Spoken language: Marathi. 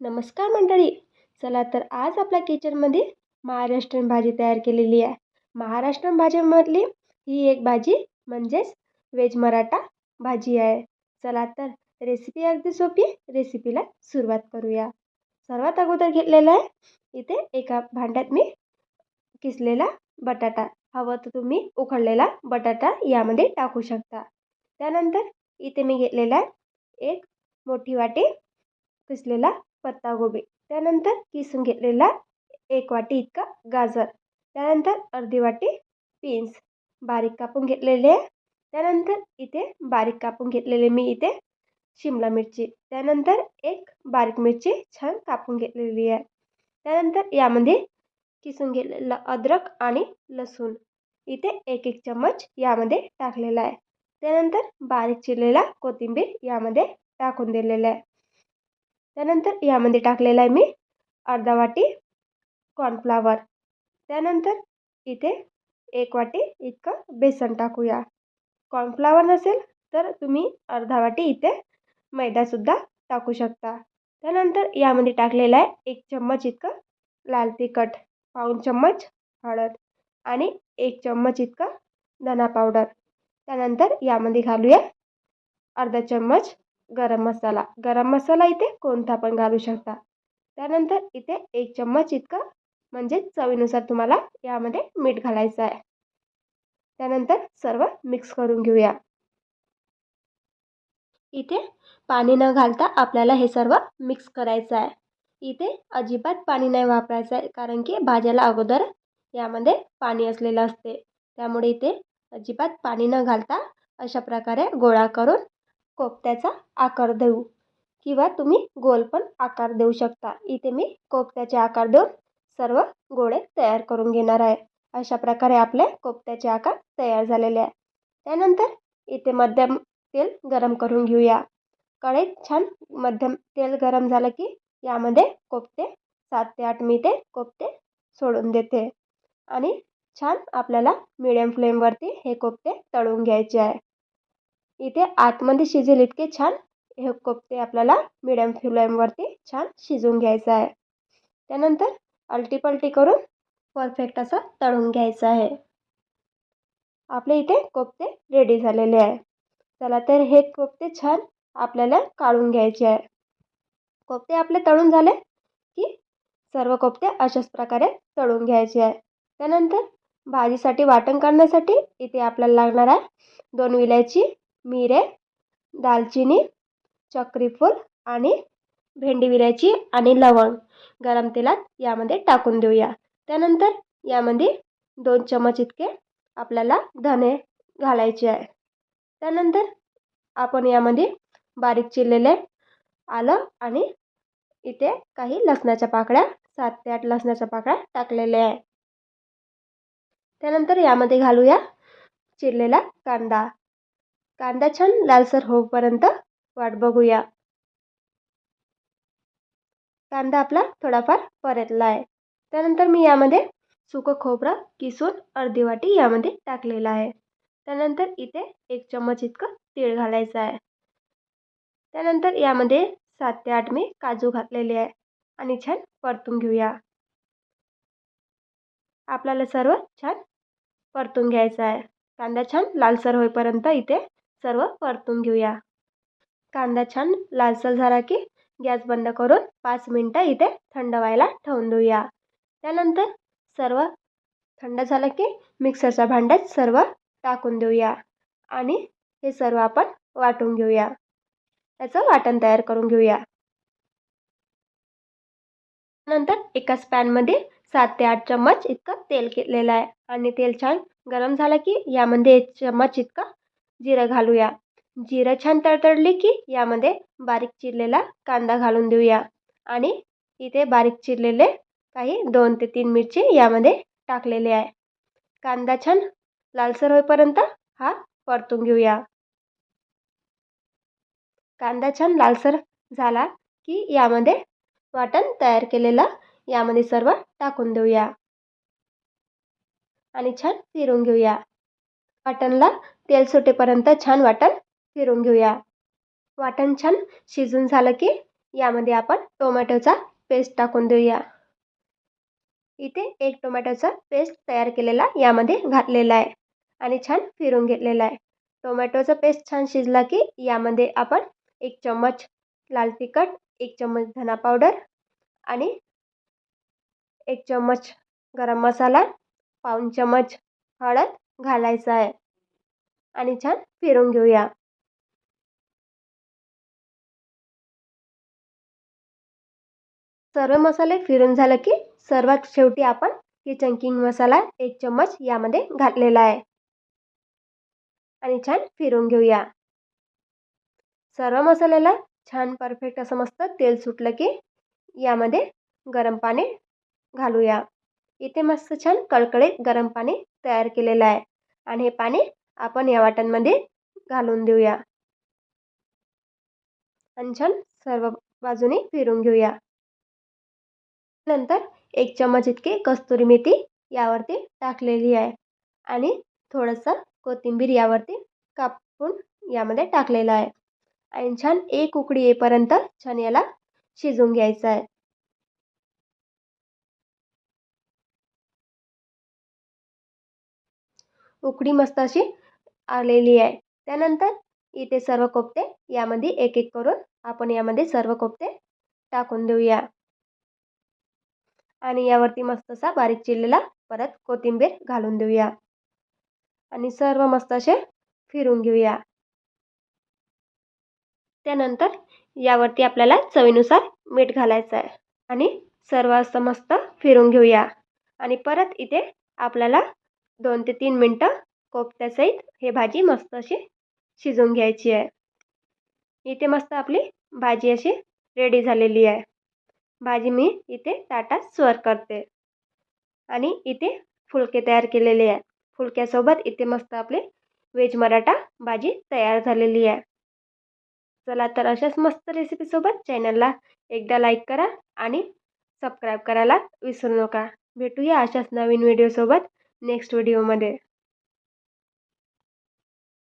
नमस्कार मंडळी. चला तर आज आपल्या किचनमध्ये महाराष्ट्रीयन भाजी तयार केलेली आहे. महाराष्ट्रीयन भाजीमधली ही एक भाजी म्हणजेच वेज मराठा भाजी आहे. चला तर रेसिपी अगदी सोपी रेसिपीला सुरुवात करूया. सर्वात अगोदर घेतलेलं आहे. इथे एका भांड्यात मी किसलेला बटाटा. हवं तर तुम्ही उकडलेला बटाटा यामध्ये टाकू शकता. त्यानंतर इथे मी घेतलेला आहे एक मोठी वाटी किसलेला पत्तागोबी त्यानंतर किसून घेतलेला एक वाटी इतका गाजर. त्यानंतर अर्धी वाटी बीन्स. बारीक कापून घेतलेले. त्यानंतर इथे बारीक कापून घेतलेले मी इथे शिमला मिरची. त्यानंतर एक बारीक मिरची छान कापून घेतलेली आहे. त्यानंतर यामध्ये किसून घेतलेलं अद्रक आणि लसूण. इथे एक एक चम्मच यामध्ये टाकलेला आहे. त्यानंतर बारीक चिरलेला कोथिंबीर यामध्ये टाकून दिलेला आहे. त्यानंतर यामध्ये टाकलेला आहे मी अर्धा वाटी कॉर्नफ्लावर त्यानंतर इथे एक वाटी इतकं बेसन टाकूया. कॉर्नफ्लावर नसेल तर तुम्ही अर्धा वाटी इथे मैदासुद्धा टाकू शकता. त्यानंतर यामध्ये टाकलेलं आहे एक चम्मच इतकं लाल तिखट पाऊण चम्मच हळद आणि एक चम्मच इतकं धना पावडर. त्यानंतर यामध्ये घालूया अर्धा चम्मच गरम मसाला. गरम मसाला इथे कोणता पण घालू शकता. त्यानंतर इथे एक चम्मच इतकं म्हणजे चवीनुसार तुम्हाला यामध्ये मीठ घालायचं आहे. त्यानंतर सर्व मिक्स करून घेऊया. इथे पाणी न घालता आपल्याला हे सर्व मिक्स करायचं आहे. इथे अजिबात पाणी नाही वापरायचं आहे कारण की भाज्याला अगोदर यामध्ये पाणी असलेलं असते. त्यामुळे इथे अजिबात पाणी न घालता अशा प्रकारे गोळा करून कोफ्त्याचा आकार देऊ. किंवा तुम्ही गोल पण आकार देऊ शकता. इथे मी कोफ्त्याचे आकार देऊन सर्व गोळे तयार करून घेणार आहे. अशा प्रकारे आपले कोफ्त्याचे आकार तयार झालेले आहे. त्यानंतर इथे मध्यम तेल गरम करून घेऊया. कढईत छान मध्यम तेल गरम झालं की यामध्ये कोफ्ते सात ते आठ मी ते कोफ्ते सोडून देते. आणि छान आपल्याला मिडियम फ्लेमवरती हे कोफ्ते तळून घ्यायचे आहे. इथे आतमध्ये शिजेल इतके छान. हे कोफ्ते आपल्याला मिडियम फ्लेमवरती छान शिजवून घ्यायचं आहे. त्यानंतर अल्टीपल्टी करून परफेक्ट असं तळून घ्यायचं आहे. आपले इथे कोफ्ते रेडी झालेले आहे. चला तर हे कोफ्ते छान आपल्याला काढून घ्यायचे आहे. कोफ्ते आपले तळून झाले की सर्व कोफ्ते अशाच प्रकारे तळून घ्यायचे आहे. त्यानंतर भाजीसाठी वाटण करण्यासाठी इथे आपल्याला लागणार आहे दोन विलायची मिरे दालचिनी चक्रीफूल आणि भेंडी विरायची आणि लवंग गरम तेलात यामध्ये टाकून देऊया. त्यानंतर यामध्ये दोन चमच इतके आपल्याला धने घालायचे आहे. त्यानंतर आपण यामध्ये बारीक चिरलेले आलं आणि इथे काही लसणाच्या पाकळ्या सात ते आठ लसणाच्या पाकळ्या टाकलेल्या आहे. त्यानंतर यामध्ये घालूया चिरलेला कांदा. कांदा छान लालसर होईपर्यंत वाट बघूया. कांदा आपला थोडाफार परतला आहे. त्यानंतर मी यामध्ये सुकं खोबरं किसून अर्धी वाटी यामध्ये टाकलेला आहे. त्यानंतर इथे एक चम्मच इतकं तीळ घालायचं आहे. त्यानंतर यामध्ये सात ते आठ मी काजू घातलेले आहे आणि छान परतून घेऊया. आपल्याला सर्व छान परतून घ्यायचं आहे. कांदा छान लालसर होईपर्यंत इथे सर्व परतून घेऊया. कांदा छान लालसर झाला की गॅस बंद करून पाच मिनटं इथे थंड व्हायला ठेवून देऊया. त्यानंतर सर्व थंड झालं की मिक्सरच्या भांड्यात सर्व टाकून देऊया आणि हे सर्व आपण वाटून घेऊया. त्याचं वाटण तयार करून घेऊया. नंतर एकाच पॅनमध्ये सात ते आठ चम्मच इतकं तेल केलेलं आहे आणि तेल छान गरम झालं की यामध्ये एक चम्मच इतकं जिरं घालूया. जिरं छान तडतडली की यामध्ये बारीक चिरलेला कांदा घालून देऊया. आणि इथे बारीक चिरलेले काही दोन ते तीन मिरची यामध्ये टाकलेले आहे. कांदा छान लालसर होईपर्यंत हा परतून घेऊया. कांदा छान लालसर झाला की यामध्ये वाटण तयार केलेलं यामध्ये सर्व टाकून देऊया. आणि छान फिरून घेऊया. वाटणला तेल सुटेपर्यंत छान वाटण फिरून घेऊया. वाटण छान शिजून झालं की यामध्ये आपण टोमॅटोचा पेस्ट टाकून देऊया. इथे एक टोमॅटोचा पेस्ट तयार केलेला यामध्ये घातलेला आहे आणि छान फिरून घेतलेला आहे. टोमॅटोचा पेस्ट छान शिजला की यामध्ये आपण एक चम्मच लाल तिखट एक चम्मच धना पावडर आणि एक चम्मच गरम मसाला पाऊण चम्मच हळद घालायचा आहे. आणि छान फिरून घेऊया. सर्व मसाले फिरून झालं की सर्वात शेवटी आपण किचन किंग मसाला एक चम्मच यामध्ये घातलेला आहे. आणि छान फिरून घेऊया. सर्व मसाल्याला छान परफेक्ट असं मस्त तेल सुटलं की यामध्ये गरम पाणी घालूया. इथे मस्त छान कळकळीत गरम पाणी तयार केलेलं आहे. आणि हे पाणी आपण या वाट्यांमध्ये घालून देऊया. आणि छान सर्व बाजूने फिरून घेऊया. नंतर एक चम्मच इतकी कस्तुरी मेथी यावरती टाकलेली आहे. आणि थोडंसं कोथिंबीर यावरती कापून यामध्ये टाकलेलं आहे. आणि छान एक उकडी येईपर्यंत छान याला शिजवून घ्यायचं आहे. उकडी मस्त अशी आलेली आहे. त्यानंतर इथे सर्व कोफ्ते यामध्ये एक एक करून आपण यामध्ये सर्व कोफ्ते टाकून देऊया. आणि यावरती मस्त असा बारीक चिरलेला परत कोथिंबीर घालून देऊया. आणि सर्व मस्त असे फिरून घेऊया. त्यानंतर यावरती आपल्याला चवीनुसार मीठ घालायचं आहे. आणि सर्व असं मस्त फिरून घेऊया. आणि परत इथे आपल्याला दोन ते तीन मिनटं कोफ्त्यासहित हे भाजी मस्त अशी शिजवून घ्यायची आहे. इथे मस्त आपली भाजी अशी रेडी झालेली आहे. भाजी मी इथे ताटात स्वर करते. आणि इथे फुलके तयार केलेले आहे. फुलक्यासोबत इथे मस्त आपले व्हेज मराठा भाजी तयार झालेली आहे. चला तर अशाच मस्त रेसिपीसोबत चॅनलला एकदा लाईक करा आणि सबस्क्राईब करायला विसरू नका. भेटूया अशाच नवीन व्हिडिओसोबत नेक्स्ट व्हिडिओमध्ये